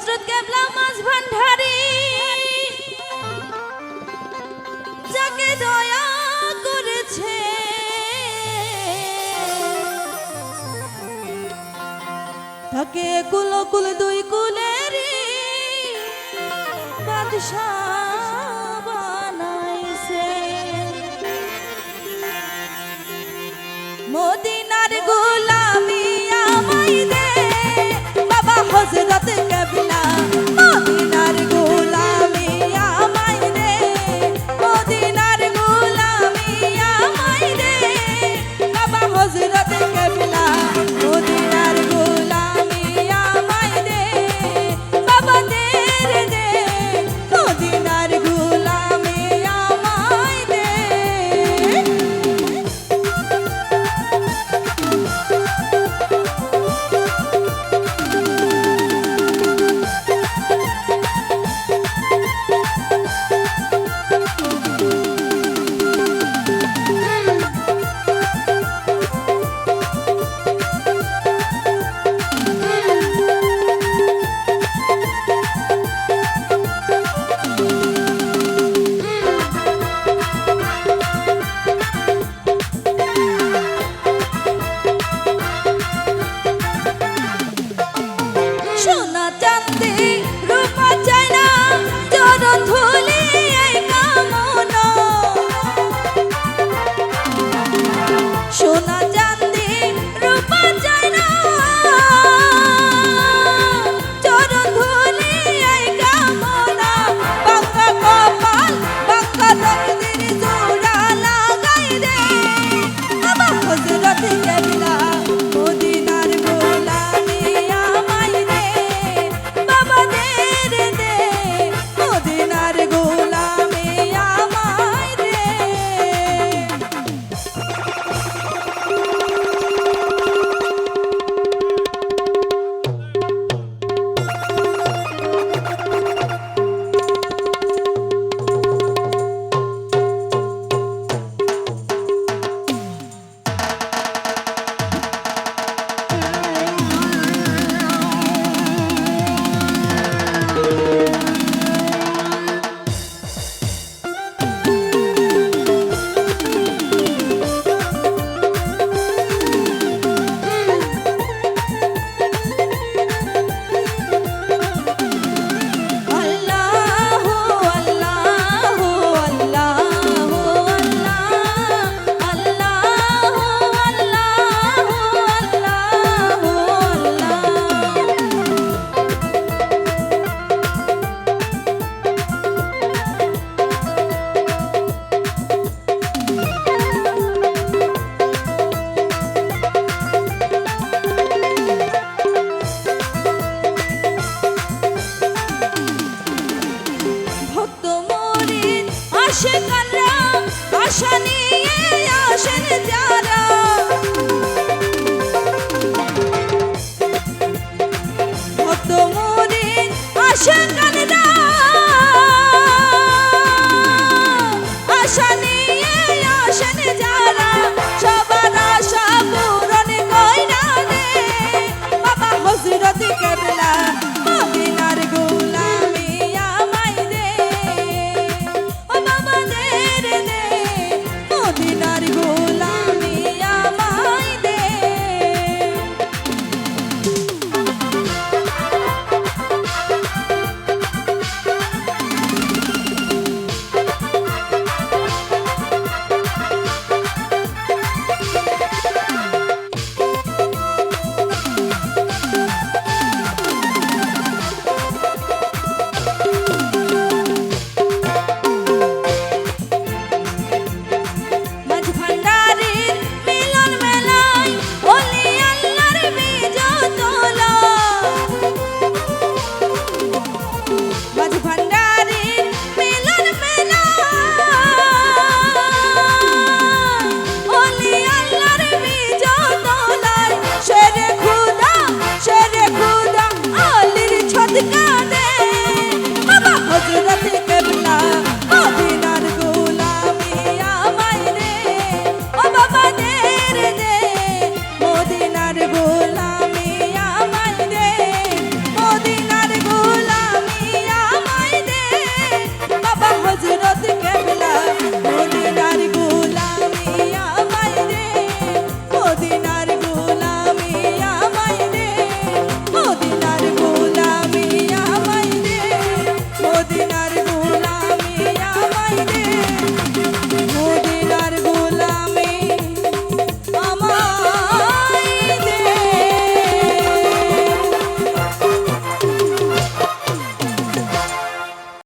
হজরত কেবলা মাছ ভান্ডারি। যাকে দয়া করেছে। তাকে কুল কুল দুই কুলেরি বাদশাহ i'm grande.